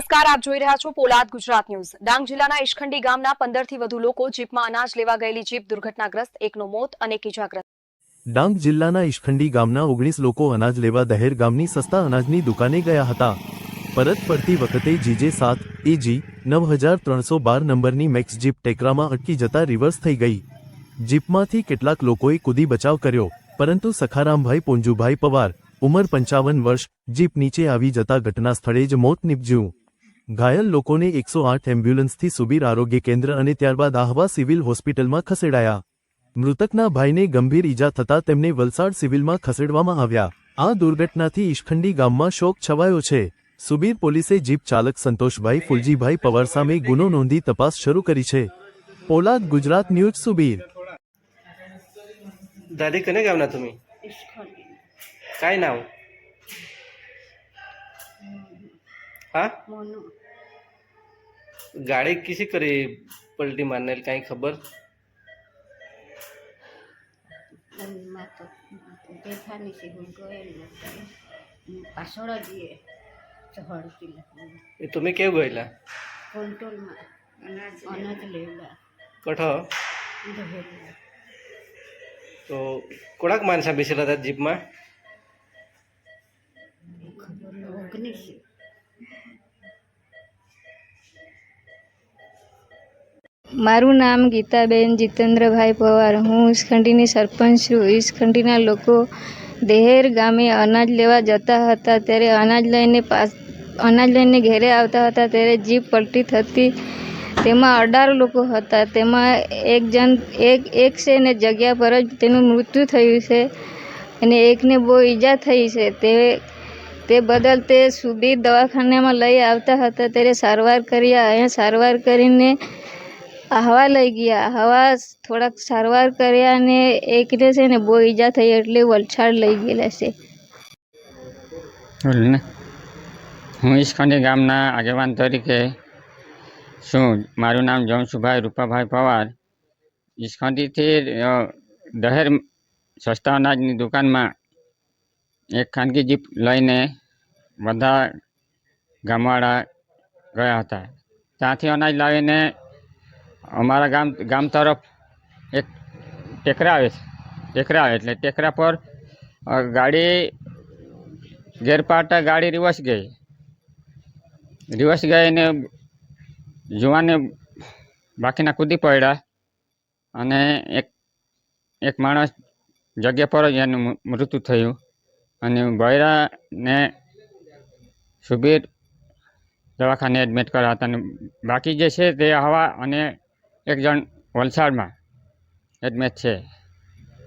નમસ્કાર, આપ જોઈ રહ્યા છો પોલાદ ગુજરાત ન્યૂઝ. ડાંગ જિલ્લાના ઈશખંડી ગામના પંદરથી વધુ લોકો જીપમાં અનાજ લેવા ગયેલી જીપ દુર્ઘટનાગ્રસ્ત, એકનો મોત અને ઇજાગ્રસ્ત ડાંગ જિલ્લાના ઈશખંડી ગામના ઓગણીસ લોકો અનાજ લેવા દહેર ગામની સસ્તા અનાજની દુકાને ગયા હતા. પરત ફરતી વખતે જીજે સાત એજી નવ હજાર ત્રણસો બાર નંબરની મેક્સ જીપ ટેકરામાં અટકી જતા રિવર્સ થઈ ગઈ. જીપમાંથી કેટલાક લોકોએ કૂદી બચાવ કર્યો, પરંતુ સખારામભાઈ પોંજુભાઈ પવાર, ઉંમર પંચાવન વર્ષ, જીપ નીચે આવી જતા ઘટના સ્થળે જ મોત નીપજ્યું. ઘાયલ લોકોને એકસો આઠ એમ્બ્યુલન્સથી સુબીર આરોગ્ય કેન્દ્ર અને ત્યારબાદ આહવા સિવિલ હોસ્પિટલમાં ખસેડાયા મૃતકના ભાઈને ગંભીર ઈજા થતા તેમને વલસાડ સિવિલમાં ખસેડવામાં આવ્યા આ દુર્ઘટનાથી ઈશખંડી ગામમાં શોક છવાયો છે સુબીર પોલીસે જીપ ચાલક સંતોષભાઈ ફુલજીભાઈ પવાર સામે ગુનો નોંધી તપાસ શરૂ કરી છે પોલાદ ગુજરાત ન્યૂઝ સુબીર दादी कने गावना तुम्ही काय नाव हाँ गाड़ी किसी करे पलटी मारने कहीं खबर तो देखा नहीं सी हो गए पासोड़ा दिए चढ़ के तुम्हें क्यों गईला कंट्रोल में अनाज अनाज लेला कठ તો કોડાક માણસા બેસેલા હતા જીપમાં ખબર ઓગણીસ મારું નામ ગીતાબેન જીતેન્દ્રભાઈ પવાર. હું ઈસખંડીની સરપંચ છું. ઈસખંડીના લોકો દેહેર ગામે અનાજ લેવા જતા હતા. ત્યારે અનાજ લઈને પાસ, અનાજ લઈને ઘેરે આવતા હતા. ત્યારે જીપ પલટી થતી તેમાં અઢાર લોકો હતા. તેમાં એક જણ એક એક છે ને જગ્યા પર જ તેનું મૃત્યુ થયું છે અને એકને બહુ ઈજા થઈ છે. તે તે બદલ તે સુબીર દવાખાનામાં લઈ આવતા હતા. ત્યારે સારવાર કર્યા. અહીંયા સારવાર કરીને હવા લઈ ગયા. હવા થોડાક સારવાર કર્યા અને એકને છે ને બહુ ઈજા થઈ એટલે વલસાડ લઈ ગયેલા છે. ને. હું ઈસ્કોની ગામના આગેવાન તરીકે છું. મારું નામ જમશુભાઈ રૂપાભાઈ પવાર. ઈસખંડીથી દહેર સસ્તા અનાજની દુકાનમાં એક ખાનગી જીપ લઈને બધા ગામવાળા ગયા હતા. ત્યાંથી અનાજ લાવીને અમારા ગામ ગામ તરફ એક ટેકરા આવે છે. ટેકરા આવે એટલે ટેકરા પર ગાડી ગેર પાડતા ગાડી રિવર્સ ગઈ. રિવર્સ ગઈ ને જુવાને બાકીના કૂદી પડ્યા અને એક એક માણસ જગ્યા પર જ એનું મૃત્યુ થયું અને બૈરાને સુબીર દવાખાને એડમિટ કર્યા હતા અને બાકી જે છે તે હવા અને એક જણ વલસાડમાં. એડમિટ છે.